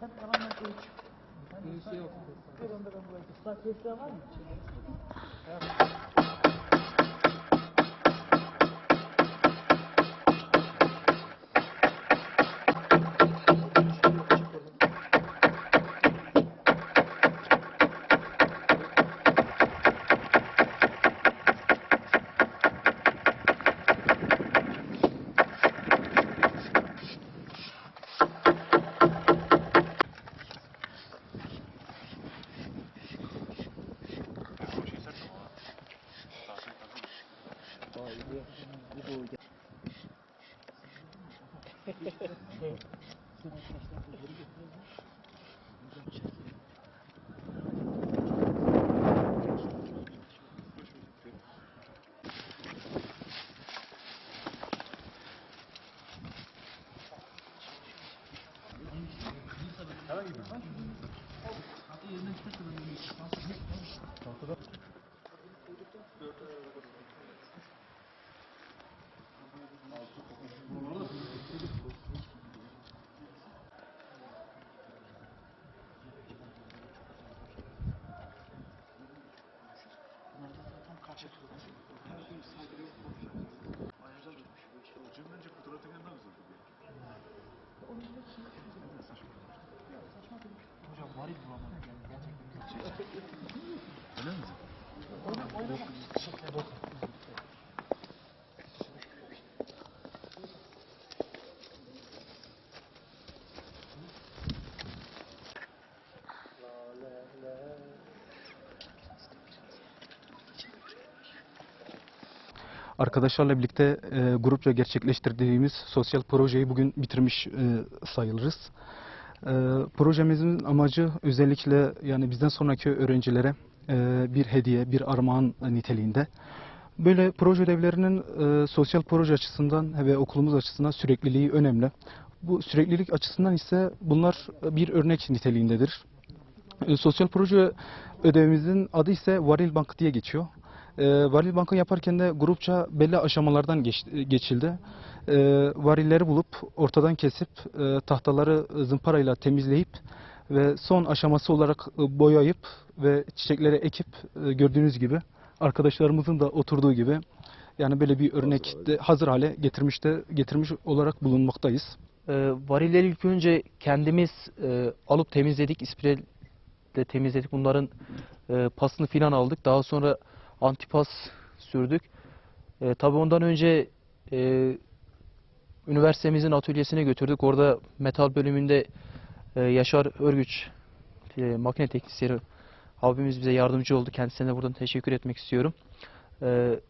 Sen hemen ölç. Birisi yok. Ver onu da ben buraya. Islak defter var mı? Hocam varil bulamadım. Yani gerçekten Öyle mi? Arkadaşlarla birlikte e, grupça gerçekleştirdiğimiz sosyal projeyi bugün bitirmiş e, sayılırız. E, projemizin amacı özellikle yani bizden sonraki öğrencilere e, bir hediye, bir armağan niteliğinde. Böyle proje ödevlerinin e, sosyal proje açısından ve okulumuz açısından sürekliliği önemli. Bu süreklilik açısından ise bunlar bir örnek niteliğindedir. E, Sosyal proje ödevimizin adı ise Varil Bank diye geçiyor. E, varil Bank'ı yaparken de grupça belli aşamalardan geç- geçildi. E, varilleri bulup ortadan kesip e, tahtaları zımparayla temizleyip ve son aşaması olarak e, boyayıp ve çiçeklere ekip e, gördüğünüz gibi arkadaşlarımızın da oturduğu gibi yani böyle bir örnek de hazır hale getirmiş de getirmiş olarak bulunmaktayız. E, varilleri ilk önce kendimiz e, alıp temizledik. İspreyle temizledik. Bunların e, pasını filan aldık. Daha sonra antipas sürdük. E, tabii ondan önce e, üniversitemizin atölyesine götürdük. Orada metal bölümünde e, Yaşar Örgüç e, makine teknisyeni abimiz bize yardımcı oldu. Kendisine buradan teşekkür etmek istiyorum. E,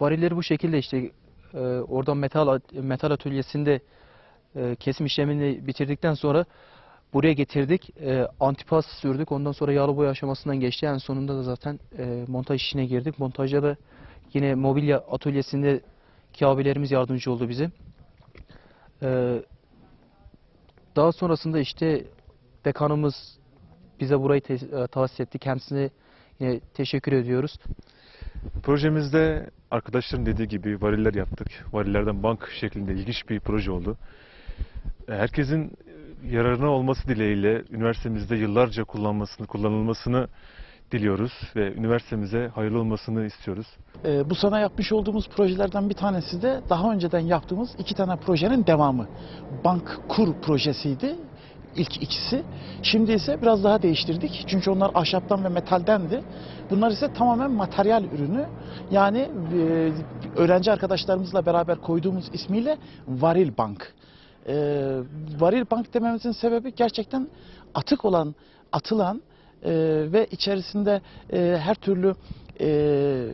varilleri bu şekilde işte e, oradan metal metal atölyesinde e, kesim işlemini bitirdikten sonra buraya getirdik. E, antipas sürdük. Ondan sonra yağlı boya aşamasından geçti. En sonunda da zaten e, montaj işine girdik. Montajda da yine mobilya atölyesindeki abilerimiz yardımcı oldu bize. E, daha sonrasında işte dekanımız bize burayı te- e, etti. Kendisine yine teşekkür ediyoruz. Projemizde arkadaşların dediği gibi variller yaptık. Varillerden bank şeklinde ilginç bir proje oldu. Herkesin yararına olması dileğiyle üniversitemizde yıllarca kullanmasını, kullanılmasını diliyoruz ve üniversitemize hayırlı olmasını istiyoruz. Ee, bu sana yapmış olduğumuz projelerden bir tanesi de daha önceden yaptığımız iki tane projenin devamı. Bank Kur projesiydi ilk ikisi. Şimdi ise biraz daha değiştirdik. Çünkü onlar ahşaptan ve metaldendi. Bunlar ise tamamen materyal ürünü. Yani e, öğrenci arkadaşlarımızla beraber koyduğumuz ismiyle Varil Bank. Ee, Varil Bank dememizin sebebi gerçekten atık olan, atılan e, ve içerisinde e, her türlü e,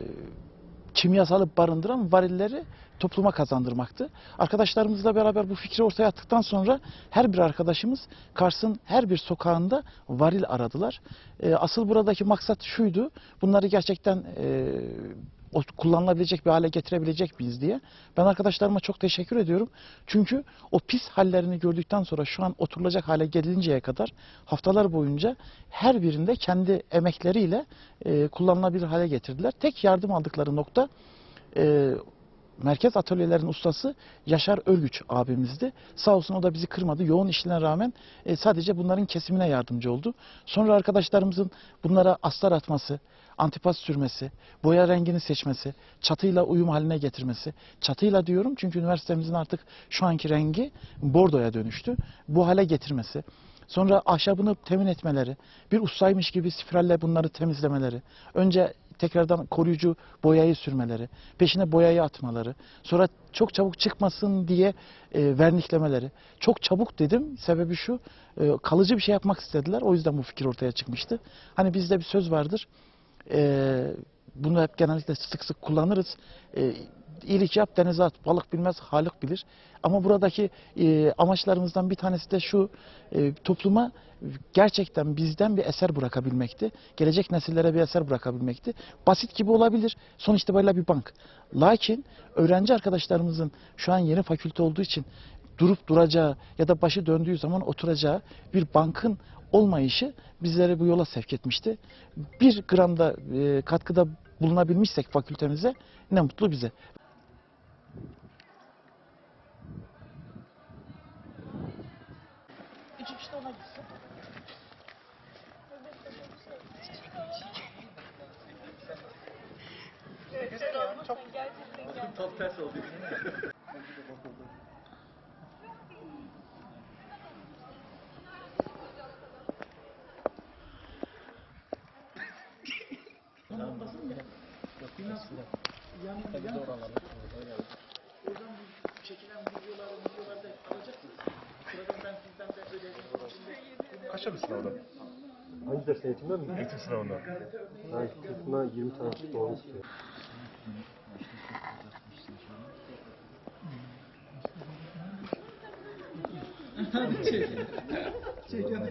kimyasalı barındıran varilleri topluma kazandırmaktı. Arkadaşlarımızla beraber bu fikri ortaya attıktan sonra her bir arkadaşımız Kars'ın her bir sokağında varil aradılar. E, asıl buradaki maksat şuydu, bunları gerçekten e, kullanılabilecek bir hale getirebilecek miyiz diye. Ben arkadaşlarıma çok teşekkür ediyorum. Çünkü o pis hallerini gördükten sonra şu an oturulacak hale gelinceye kadar haftalar boyunca her birinde kendi emekleriyle e, kullanılabilir hale getirdiler. Tek yardım aldıkları nokta e, merkez atölyelerin ustası Yaşar Örgüç abimizdi. Sağ olsun o da bizi kırmadı. Yoğun işine rağmen e, sadece bunların kesimine yardımcı oldu. Sonra arkadaşlarımızın bunlara astar atması, antipas sürmesi, boya rengini seçmesi, çatıyla uyum haline getirmesi. Çatıyla diyorum çünkü üniversitemizin artık şu anki rengi bordoya dönüştü. Bu hale getirmesi. Sonra ahşabını temin etmeleri, bir ustaymış gibi spiralle bunları temizlemeleri, önce tekrardan koruyucu boyayı sürmeleri, peşine boyayı atmaları, sonra çok çabuk çıkmasın diye e, verniklemeleri. Çok çabuk dedim, sebebi şu, e, kalıcı bir şey yapmak istediler, o yüzden bu fikir ortaya çıkmıştı. Hani bizde bir söz vardır, e, bunu hep genellikle sık sık kullanırız. E, iyilik yap denize at, balık bilmez Halik bilir. Ama buradaki e, amaçlarımızdan bir tanesi de şu, e, topluma gerçekten bizden bir eser bırakabilmekti. Gelecek nesillere bir eser bırakabilmekti. Basit gibi olabilir. Son itibariyle bir bank. Lakin öğrenci arkadaşlarımızın şu an yeni fakülte olduğu için durup duracağı ya da başı döndüğü zaman oturacağı bir bankın olmayışı bizleri bu yola sevk etmişti. Bir gramda e, katkıda bulunabilmişsek fakültemize ne mutlu bize. Kaçta bir sınavda? Hangi ders eğitimden mi? Eğitim sınavında. Ben kısmına 20 tane doğru istiyor. Çekiyor. Çekiyor.